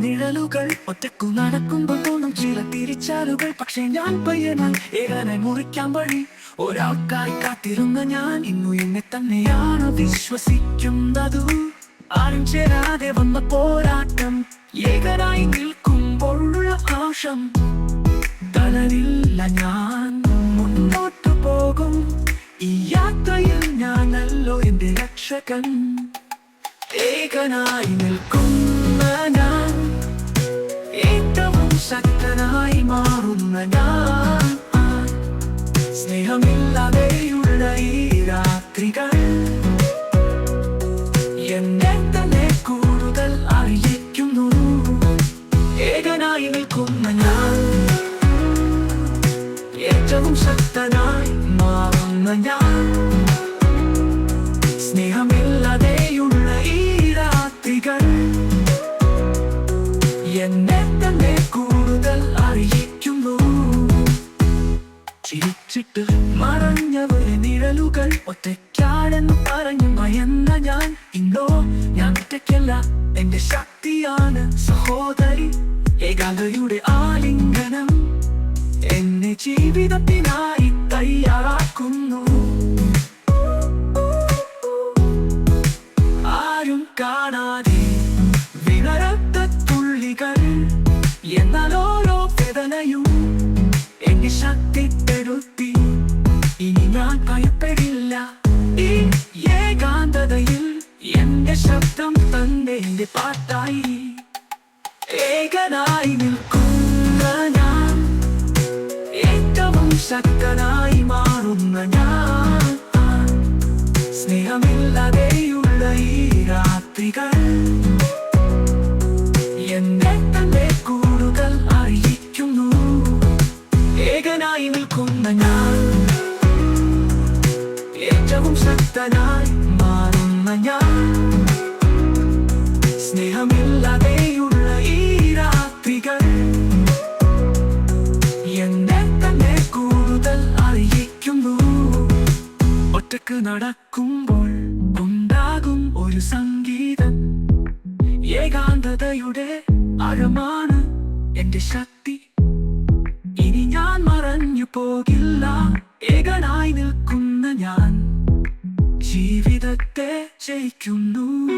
നിഴലുകൾ. ഒറ്റക്കു നടക്കുമ്പോൾ തോന്നും ചില തിരിച്ചാലുകൾ. പക്ഷെ ഞാൻ പയ്യനാൽ ഏകനെ മുറിക്കാൻ വഴി. ഒരാൾക്കായി കാത്തിരുന്ന ഞാൻ ഇന്നു എന്നെ തന്നെയാണ് വിശ്വസിക്കുന്നതു. ആരും ചേരാതെ വന്ന പോരാട്ടം. ഏകനായി നിൽക്കുമ്പോഴുള്ള ആശം. തളരില്ല ഞാൻ. മുന്നോട്ടു പോകും. ഈ യാത്രയിൽ ഞാനല്ലോ എന്റെ രക്ഷകൻ. ഏകനായി നിൽക്കുന്ന ഞാൻ ഏറ്റവും ശക്തനായി മാറുന്ന ഞാൻ. സ്നേഹമില്ലാതെയുള്ള ഈ രാത്രികൾ എന്നെ തന്നെ കൂടുതൽ അറിയിക്കുന്നു. ഏകനായി നിൽക്കുന്ന ഞാൻ ഏറ്റവും ശക്തനായി മാറുന്ന ഞാൻ. സ്നേഹമില്ലാതെയുള്ള എന്നെ തന്നെ കൂടുതൽ അറിയിക്കുന്നു. ചിരിച്ചിട്ട് മറഞ്ഞവരെ നിഴലുകൾ ഒറ്റയ്ക്കാണെന്ന് പറഞ്ഞു ഭയന്ന ഞാൻ. ഇന്നോ ഞാൻ ഒറ്റയ്ക്കല്ല എന്റെ ശക്തിയാണ് സഹോദരി. ഏകാന്തയുടെ ആലിംഗനം എന്നെ ജീവിതത്തിനായി തയ്യാറാക്കുന്നു. ഏകാന്തതയിൽ എന്റെ ശബ്ദം തന്നെ എന്റെ പാട്ടായി. ഏകനായി നിൽക്കുന്ന ഞാൻ ഏറ്റവും ശക്തനായി മാറുന്ന ഞാൻ. സ്നേഹമില്ലാതെയുള്ള ഈ രാത്രികൾ എന്നെ തന്നെ കൂടുതൽ അറിയിക്കുന്നു. ഏകനായി നിൽക്കുന്ന ഞാൻ ഏറ്റവും ശക്തനായി ഒറ്റയ്ക്ക് നടക്കുമ്പോൾ ഉണ്ടാകും ഒരു സംഗീതം. ഏകാന്തതയുടെ അഴമാണ് എന്റെ ശക്തി. ഇനി ഞാൻ മറഞ്ഞു പോകില്ല ഏകനായി നിൽക്കുന്ന ഞാൻ. ജീവിതത്തെ ജയിക്കുന്നു.